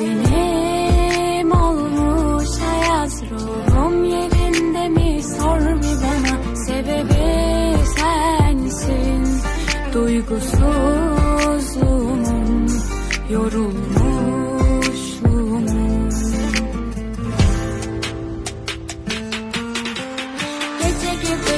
bedenim olmuş ayaz ruhum yerinde mi? Sor bir bana sebebi sensin. Duygusuzluğumun yorulmuşluğumun. Gece gibi